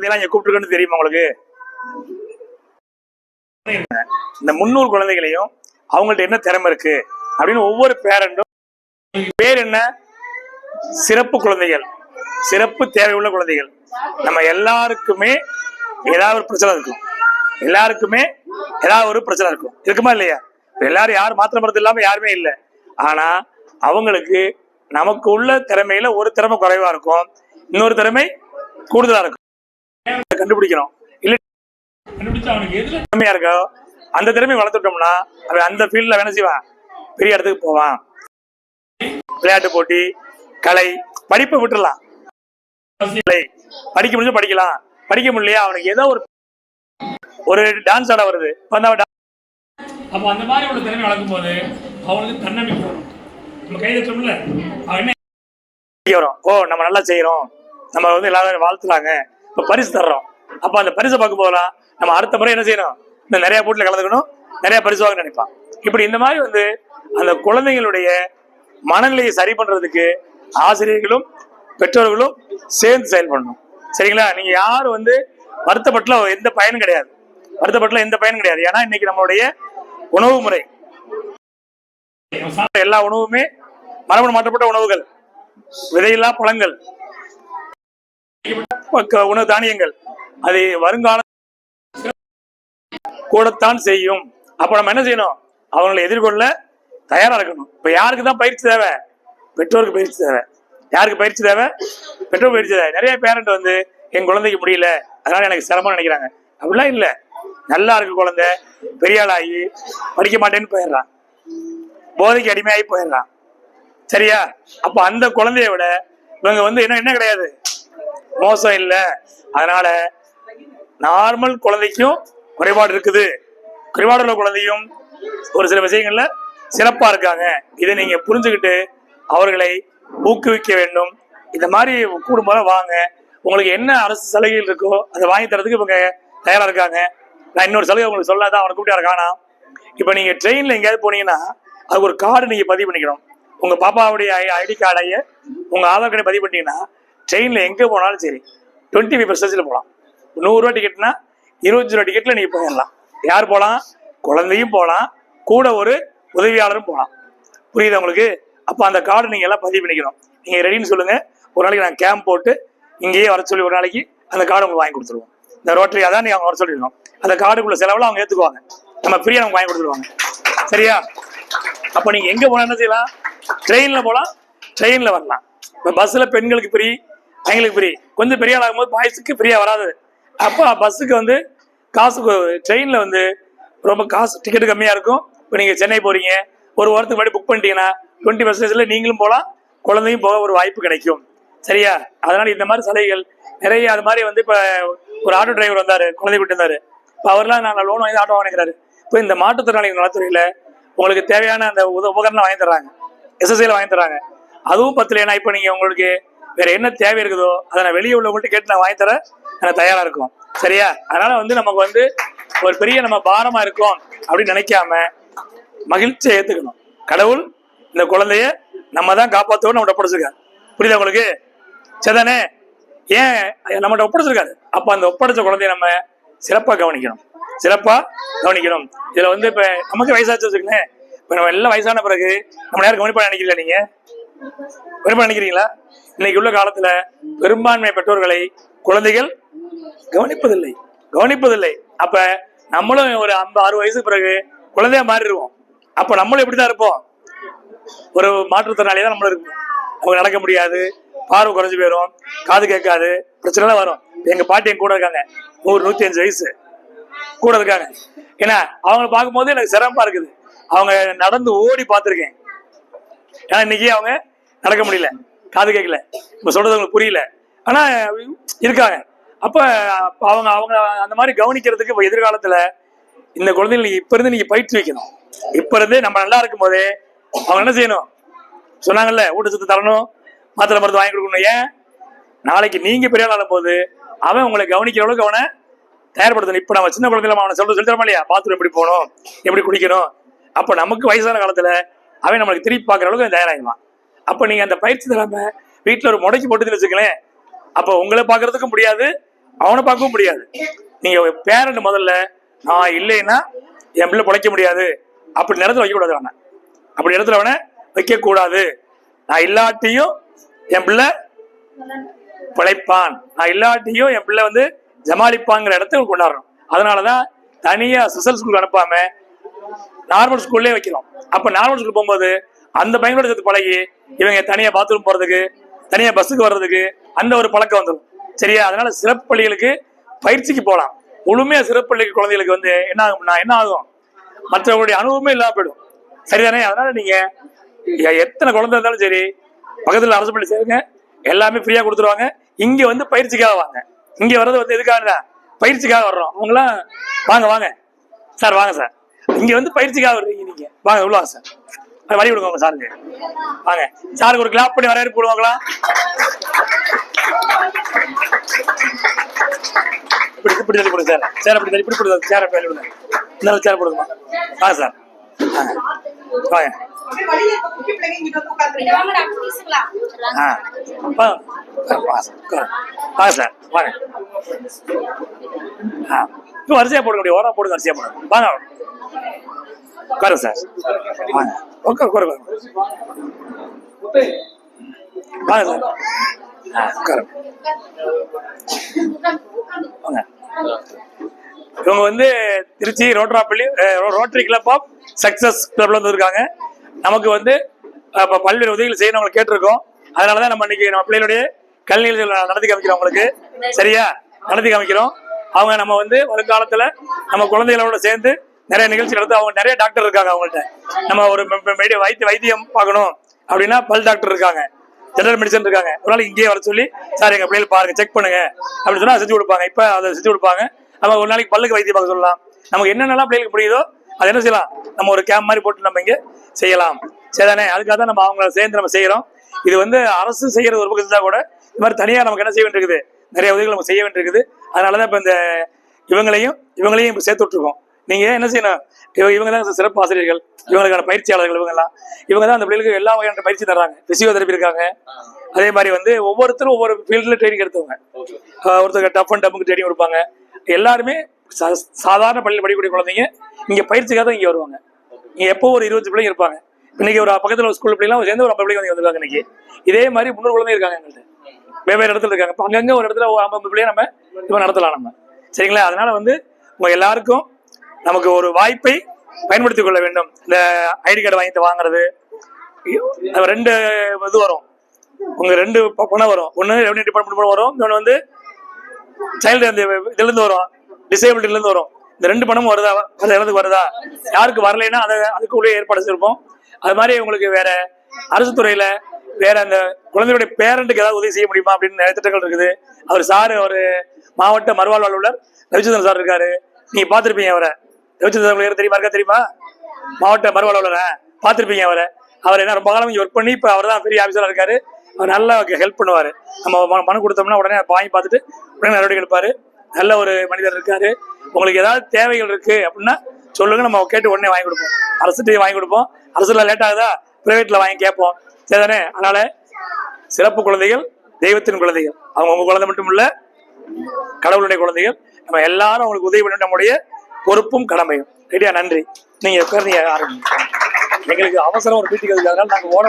குழந்தையெல்லாம் இங்க கூப்பிட்டுருக்கேன்னு தெரியுமா உங்களுக்கு? இந்த முன்னூறு குழந்தைகளையும் அவங்கள்ட்ட என்ன திறமை இருக்கு? அப்படின்னு ஒவ்வொரு பேரண்டும் பேர் என்ன? சிறப்பு குழந்தைகள். சிறப்பு தேவையுள்ள குழந்தைகள். நம்ம எல்லாருக்குமே ஏதாவது ஒரு பிரச்சனை இருக்கும். எல்லாருக்குமே ஏதாவது ஒரு பிரச்சனை இருக்கும். இருக்குமா இல்லையா? எல்லாரும் யாரும் மாத்திரை மருந்து இல்லாம யாருமே இல்லை. ஆனா அவங்களுக்கு நமக்கு உள்ள திறமையில ஒரு திறமை குறைவா இருக்கும். இன்னொரு திறமை கூடுதலா இருக்கும். கண்டுபிடிக்கணும். இல்ல கண்டுபிடிச்சு அவனுக்கு எதுல திறமையா இருக்கோ அந்த திறமையை வளர்த்துட்டோம்னா அவன் அந்த ஃபீல்ட்ல என்ன செய்வான். பெரிய இடத்துக்கு போவான். விளையாட்டு போட்டி கலை படிப்பை விட்டுறலாம். கலை. படிக்க முடிஞ்சு படிக்கலாம். படிக்க முடியலையா அவனுக்கு ஏதோ ஒரு ஒரு டான்ஸ் ஆட வருது. அப்போ அந்த மாதிரி திறமை வளர்க்கும் போது அவனுக்கு தன்னம்பிக்கை வரும். நம்ம கையில் தட்டோம்ல அவன் என்ன வரும். ஓ நம்ம நல்லா செய்யறோம் நம்ம வந்து எல்லாரும் வாழ்த்துறாங்க. இப்போ பரிசு தர்றோம். அப்ப அந்த பரிசை பார்க்க போகலாம் நம்ம அடுத்த முறை என்ன செய்யணும்? இந்த நிறைய போட்டில கலந்துக்கணும். நிறைய பரிசு வாங்க நினைப்பான். இப்படி இந்த மாதிரி வந்து அந்த குழந்தைகளுடைய மனநிலையை சரி பண்றதுக்கு ஆசிரியர்களும் பெற்றோர்களும் சேர்ந்து செயல்படணும். சரிங்களா? நீங்க யாரும் வந்து வருத்தப்பட்டுல எந்த பயனும் கிடையாது. வருத்தப்பட்டுல எந்த பயனும் கிடையாது. ஏன்னா இன்னைக்கு நம்மளுடைய உணவு முறை. எல்லா உணவுமே மரபணு மாற்றப்பட்ட உணவுகள். விதையில்லா பழங்கள். உணவு தானியங்கள். அது வருங்கால கூடத்தான் செய்யும். அப்ப நம்ம என்ன செய்யணும்? அவங்களை எதிர்கொள்ள தயாரா இருக்கணும். இப்ப யாருக்கு தான் பயிற்சி தேவை? பெற்றோருக்கு பயிற்சி தேவை. யாருக்கு பயிற்சி தேவை? பெற்றோர் பயிற்சி தேவை. நிறைய பேரண்ட் வந்து என் குழந்தைக்கு முடியல. அதனால எனக்கு சிரமம் நினைக்கிறாங்க. அப்படிலாம் இல்ல. நல்லா இருக்கு குழந்தை. பெரிய ஆளாகி படிக்க மாட்டேன்னு போயிடுறான். போதைக்கு அடிமையாகி போயிடுறான். சரியா? அப்ப அந்த குழந்தைய விட இவங்க வந்து என்ன என்ன கிடையாது? மோசம் இல்லை. அதனால நார்மல் குழந்தைக்கும் குறைபாடு இருக்குது. குறைபாடு உள்ள குழந்தையும் ஒரு சில விஷயங்கள்ல சிறப்பா இருக்காங்க. இதை நீங்க புரிஞ்சுக்கிட்டு அவர்களை ஊக்குவிக்க வேண்டும். இந்த மாதிரி கூடும்போது வாங்க. உங்களுக்கு என்ன அரசு சலுகைகள் இருக்கோ அதை வாங்கி தரதுக்கு இவங்க தயாரா இருக்காங்க. நான் இன்னொரு சலுகை உங்களுக்கு சொல்லாதான் அவனை கூப்பிட்டு காணாம் இப்போ நீங்க ட்ரெயின்ல எங்கேயாவது போனீங்கன்னா அதுக்கு ஒரு கார்டு நீங்க பதிவு பண்ணிக்கணும். உங்க பாப்பாவுடைய ஐடி கார்டைய உங்க ஆதார் கார்டை பதிவு பண்ணிட்டீங்கன்னா ட்ரெயினில் எங்கே போனாலும் சரி டுவெண்ட்டி ஃபைவ் பர்சன்டேஜில் போகலாம் நூறுரூவா டிக்கெட்னா இருபத்தஞ்சு ரூபா டிக்கெட்டில் நீங்கள் போயிடலாம் யார் போகலாம் குழந்தையும் போகலாம் கூட ஒரு உதவியாளரும் போகலாம் புரியுதா உங்களுக்கு? அப்போ அந்த கார்டு நீங்கள் எல்லாம் பதிவு பண்ணிக்கணும். நீங்கள் ரெடின்னு சொல்லுங்கள் ஒரு நாளைக்கு நாங்கள் கேம்ப் போட்டு இங்கேயே வர சொல்லி ஒரு நாளைக்கு அந்த கார்டு உங்களுக்கு வாங்கி கொடுத்துருவோம். இந்த ரோட்டரி அதான் நீங்கள் அவங்க வர சொல்லிருக்கோம் அந்த கார்டுக்குள்ள செலவில் அவங்க ஏத்துக்குவாங்க. நம்ம ஃப்ரீயா நமக்கு வாங்கி கொடுத்துருவாங்க. சரியா? அப்போ நீங்க எங்கே போனால் என்ன செய்யலாம்? ட்ரெயினில் போகலாம் ட்ரெயினில் வரலாம். இப்போ பஸ்ஸில் பெண்களுக்கு ஃப்ரீ அவங்களுக்கு ஃப்ரீ கொஞ்சம் பெரிய ஆளாகும் போது பாய்ஸுக்கு ஃப்ரீயாக வராது. அப்போ பஸ்ஸுக்கு வந்து காசு ட்ரெயினில் வந்து ரொம்ப காசு டிக்கெட் கம்மியாக இருக்கும். இப்போ நீங்கள் சென்னை போகிறீங்க ஒரு வாரத்துக்கு முன்னாடி புக் பண்ணிட்டீங்கன்னா டுவெண்ட்டி பர்சன்டேஜில் நீங்களும் போகலாம் குழந்தையும் போக ஒரு வாய்ப்பு கிடைக்கும். சரியா? அதனால் இந்த மாதிரி சலுகைகள் நிறைய அது மாதிரி வந்து இப்போ ஒரு ஆட்டோ டிரைவர் வந்தார் குழந்தை விட்டு இருந்தார். இப்போ அவர்லாம் நான் லோன் வாங்கி ஆட்டோ வாங்கிக்கிறாரு. இப்போ இந்த மாற்றுத்திறனாளிகள் நலத்துறையில் உங்களுக்கு தேவையான அந்த உத உபகரணம் வாங்கி தர்றாங்க. எஸ்எஸ்ஐயில் வாங்கி தர்றாங்க. அதுவும் பத்தலைன்னா இப்போ நீங்கள் உங்களுக்கு வேற என்ன தேவை இருக்குதோ அதை நான் வெளியே உள்ளவங்கள்ட்ட கேட்டு நான் வாங்கி தர எனக்கு தயாரா இருக்கும். சரியா? அதனால வந்து நமக்கு வந்து ஒரு பெரிய நம்ம பாரமா இருக்கோம் அப்படின்னு நினைக்காம மகிழ்ச்சியை ஏத்துக்கணும். கடவுள் இந்த குழந்தைய நம்ம தான் காப்பாற்றவும் நம்ம ஒப்படைச்சிருக்காரு. புரியுதா உங்களுக்கு? சரிதானே ஏன் நம்மகிட்ட ஒப்படைச்சிருக்காரு? அப்ப அந்த ஒப்படைச்ச குழந்தைய நம்ம சிறப்பா கவனிக்கணும். சிறப்பா கவனிக்கணும். இதுல வந்து இப்ப நமக்கு வயசாச்சு வச்சுக்கலேன் இப்ப நம்ம எல்லாம் வயசான பிறகு நம்ம யாரும் கவனிப்பா நினைக்கிறீங்களா நீங்க? கவனிப்பா நினைக்கிறீங்களா? இன்னைக்கு உள்ள காலத்துல பெரும்பான்மை பெற்றோர்களை குழந்தைகள் கவனிப்பதில்லை. கவனிப்பதில்லை. அப்ப நம்மளும் ஒரு ஐம்பது அறுபது வயசு பிறகு குழந்தையா மாறிடுவோம். அப்ப நம்மளும் எப்படிதான் இருப்போம்? ஒரு மாற்றுத்திறனாளி தான் நம்மளும் இருக்கும் அவங்க நடக்க முடியாது பார்வை குறைஞ்சு போயிடும் காது கேட்காது பிரச்சனை வரும். எங்க பாட்டி என் கூட இருக்காங்க. நூறு நூத்தி அஞ்சு வயசு. கூட இருக்காங்க. ஏன்னா அவங்கள பார்க்கும்போது எனக்கு சிரமமா இருக்குது. அவங்க நடந்து ஓடி பார்த்துருக்கேன். ஏன்னா இன்னைக்கு அவங்க நடக்க முடியல. காது கேட்கல இப்ப சொல்றது அவங்களுக்கு புரியல. ஆனா இருக்காங்க. அப்ப அப்ப அவங்க அவங்க அந்த மாதிரி கவனிக்கிறதுக்கு இப்ப எதிர்காலத்துல இந்த குழந்தைகள் நீங்க இப்ப இருந்து நீங்க பயிற்சி வைக்கணும். இப்ப இருந்து நம்ம நல்லா இருக்கும் போதே அவங்க என்ன செய்யணும்? சொன்னாங்கல்ல ஊட்டச்சத்து தரணும் மாத்திரை மருந்து வாங்கி கொடுக்கணும். ஏன்? நாளைக்கு நீங்க பெரிய ஆளும் போது அவன் உங்களை கவனிக்கிற அளவுக்கு அவனை தயார்படுத்தணும். இப்ப நம்ம சின்ன குழந்தைல அவனை சொல்ல சொல்லி இல்லையா? பாத்ரூம் எப்படி போகணும்? எப்படி குடிக்கணும் அப்ப நமக்கு வயசான காலத்துல அவன் நம்மளுக்கு திருப்பி பார்க்குற அளவுக்கு தயாராகிடுவான். அப்ப நீங்க அந்த பயிற்சி தராம வீட்டில் ஒரு முடக்கி போட்டுன்னு வச்சுக்கலேன் அப்போ உங்களை பார்க்கறதுக்கும் முடியாது அவனை பார்க்கவும் முடியாது. நீங்க பேரண்ட் முதல்ல நான் இல்லைன்னா என் பிள்ளை பிழைக்க முடியாது. அப்படி நேரத்தில் வைக்கக்கூடாது அவனை. அப்படி இடத்துல அவனை வைக்க கூடாது நான் இல்லாட்டியும் என் பிள்ளை பிழைப்பான். நான் இல்லாட்டியும் என் பிள்ளை வந்து ஜமாளிப்பாங்கிற இடத்துக்கு கொண்டாடுறோம். அதனாலதான் தனியா ஸ்பெஷல் ஸ்கூலுக்கு அனுப்பாம நார்மல் ஸ்கூல்லே வைக்கிறோம். அப்போ நார்மல் ஸ்கூல் போகும்போது அந்த பையனோட சேர்த்து பழகி இவங்க தனியா பாத்ரூம் போறதுக்கு தனியா பஸ்ஸுக்கு வர்றதுக்கு அந்த ஒரு பழக்கம் வந்துடும் சரியா? அதனால சிறப்பு பள்ளிகளுக்கு பயிற்சிக்கு போகலாம் முழுமையாக சிறப்பு பள்ளிக்கு குழந்தைகளுக்கு வந்து என்ன ஆகும்னா என்ன ஆகும்? மற்றவங்களுடைய அனுபவமே இல்லாம போயிடும். சரிதானே? அதனால நீங்க எத்தனை குழந்தை இருந்தாலும் சரி பக்கத்துல அரசு பள்ளி சேருங்க. எல்லாமே ஃப்ரீயா கொடுத்துருவாங்க. இங்க வந்து பயிற்சிக்காக வாங்க. இங்க வர்றது வந்து எதுக்காக பயிற்சிக்காக வர்றோம். அவங்களாம் வாங்க வாங்க. சார் வாங்க சார். இங்க வந்து பயிற்சிக்காக வர்றீங்க நீங்க. வாங்க உள்ள சார். வழி விடுங்க உங்க சாருக்கு. வாங்க. சாருக்கு ஒரு கிளாப் பண்ணி வரவேற்பு போடுவாங்களா? இப்படி இப்படி தள்ளி கொடுங்க சார். சார் அப்படி தள்ளி இப்படி கொடுங்க சேர். அப்படி விடுங்க. இந்த சேர் போடுங்கம்மா வாங்க சார். வாங்க வாங்க. ஆ. சார். வாங்க சார். வாங்க. ஆ. இப்போ போடுங்க அப்படி ஓரம் போடுங்க வரிசையா போடுங்க. வாங்க. உட்காருங்க சார் வாங்க உட்காரு உட்காரு வாங்க சார் ஆ உட்காருங்க வாங்க இவங்க வந்து திருச்சி ரோட்ராப்பள்ளி ரோட்டரி கிளப் ஆஃப் சக்சஸ் கிளப்ல வந்துருக்காங்க இருக்காங்க. நமக்கு வந்து இப்போ பல்வேறு உதவிகள் செய்யணும் அவங்களை கேட்டிருக்கோம். அதனாலதான் நம்ம இன்னைக்கு நம்ம பிள்ளைகளுடைய கல்வி நடத்தி காமிக்கிறோம் உங்களுக்கு. சரியா? நடத்தி காமிக்கிறோம். அவங்க நம்ம வந்து வருங்காலத்தில் நம்ம குழந்தைகளோட சேர்ந்து நிறைய நிகழ்ச்சி நடத்து அவங்க நிறைய டாக்டர் இருக்காங்க அவங்கள்ட்ட. நம்ம ஒரு வைத்திய வைத்தியம் பார்க்கணும் அப்படின்னா பல் டாக்டர் இருக்காங்க. ஜெனரல் மெடிசன் இருக்காங்க. ஒரு நாள் இங்கேயே வர சொல்லி சார் எங்க பிள்ளைகள் பாருங்க செக் பண்ணுங்க. அப்படின்னு சொன்னா செஞ்சு கொடுப்பாங்க. இப்ப அதை செஞ்சு கொடுப்பாங்க. நம்ம ஒரு நாளைக்கு பல்லுக்கு வைத்தியம் பார்க்க சொல்லலாம். நமக்கு என்னென்னலாம் பிள்ளைகளுக்கு புரியுதோ அது என்ன செய்யலாம்? நம்ம ஒரு கேம்ப் மாதிரி போட்டு நம்ம இங்க செய்யலாம். சரிதானே அதுக்காக தான் நம்ம அவங்கள சேர்ந்து நம்ம செய்யறோம். இது வந்து அரசு செய்கிற ஒரு பக்கம் இருந்தால் கூட இது மாதிரி தனியா நமக்கு என்ன செய்ய வேண்டியிருக்குது? நிறைய உதவிகள் நம்ம செய்ய வேண்டியிருக்குது. அதனாலதான் இப்ப இந்த இவங்களையும் இவங்களையும் இப்ப சேர்த்து விட்டுருக்கோம். நீங்க என்ன செய்யணும்? இவ- இவங்க தான் சிறப்பு ஆசிரியர்கள். இவங்களுக்கான பயிற்சியாளர்கள் இவங்க எல்லாம் இவங்க தான் அந்த பிள்ளைகளுக்கு எல்லா வகையான பயிற்சி தர்றாங்க. பிசியோதெரபி இருக்காங்க. அதே மாதிரி வந்து ஒவ்வொருத்தரும் ஒவ்வொரு ஃபீல்டில் ட்ரைனிங் எடுத்தவங்க. ஆஹ் ஒருத்தருக்கு டஃப் அண்ட் டப்புக்கு ட்ரைனிங் கொடுப்பாங்க. எல்லாருமே சாதாரண பள்ளியில் படிக்கக்கூடிய குழந்தைங்க இங்க பயிற்சிக்காக தான் இங்க வருவாங்க. இங்க எப்போ ஒரு இருபது பிள்ளைங்க இருப்பாங்க. இன்னைக்கு ஒரு பக்கத்துல ஒரு ஸ்கூல் பிள்ளைலாம் சேர்ந்து ஒரு ஐம்பது பிள்ளைங்க வந்திருக்காங்க இன்னைக்கு. இதே மாதிரி முன்னூறு குழந்தை இருக்காங்க எங்கள்கிட்ட வெவ்வேறு இடத்துல இருக்காங்க. இப்போ அங்கங்க ஒரு இடத்துல ஒரு ஐம்பது பிள்ளைய நம்ம இப்போ நடத்தலாம் நம்ம. சரிங்களா? அதனால வந்து உங்க எல்லாருக்கும் நமக்கு ஒரு வாய்ப்பை பயன்படுத்திக் கொள்ள வேண்டும். இந்த ஐடி கார்டு வாங்கிட்டு வாங்குறது. ரெண்டு இது வரும். உங்க ரெண்டு ப- பணம் வரும். ஒன்று ரெவன்யூ டிபார்ட்மெண்ட் வரும். இன்னொன்று வந்து சைல்டு அந்த இதுல இருந்து வரும். டிசேபிலிட்டில இருந்து வரும். இந்த ரெண்டு பணமும் வருதா? அது எனக்கு வருதா? யாருக்கு வரலைன்னா அதை அதுக்குள்ளே ஏற்பாடு செய்யிருப்போம் அது மாதிரி உங்களுக்கு வேற அரசு துறையில வேற அந்த குழந்தையுடைய பேரண்ட்டுக்கு ஏதாவது உதவி செய்ய முடியுமா அப்படின்னு நிறைய திட்டங்கள் இருக்குது. அவர் சார் அவர் மாவட்ட மறுவாழ்வு அலுவலர் ரவிச்சந்திரன் சார் இருக்காரு. நீங்க பார்த்துருப்பீங்க அவரை. ரவிச்சந்திரன் தெரியுமா இருக்கா தெரியுமா? மாவட்ட மறுவாழ்வு அலுவலரை பார்த்துருப்பீங்க அவரை. அவர் என்ன ரொம்ப காலம் ஒர்க் பண்ணி இப்போ அவர் தான் பெரிய ஆஃபீஸராக இருக்காரு. அவர் நல்லா ஹெல்ப் பண்ணுவார். நம்ம ம- மனு கொடுத்தோம்னா உடனே வாங்கி பார்த்துட்டு உடனே நடவடிக்கை எடுப்பார். நல்ல ஒரு மனிதர் இருக்காரு. உங்களுக்கு ஏதாவது தேவைகள் இருக்கு அப்படின்னா சொல்லுங்க நம்ம கேட்டு உடனே வாங்கி கொடுப்போம். அரசுகிட்ட வாங்கி கொடுப்போம். அரசுல லேட் ஆகுதா? பிரைவேட்ல வாங்கி கேட்போம். சரிதானே அதனால சிறப்பு குழந்தைகள் தெய்வத்தின் குழந்தைகள். அவங்க உங்க குழந்தை மட்டும் இல்ல கடவுளுடைய குழந்தைகள். நம்ம எல்லாரும் அவங்களுக்கு உதவி பண்ண நம்முடைய பொறுப்பும் கடமையும். ரெடியா நன்றி. நீங்க பேர் நீங்க ஆரம்பிங்க எங்களுக்கு அவசரம் ஒரு மீட்டிங் அதனால நாங்க ஓட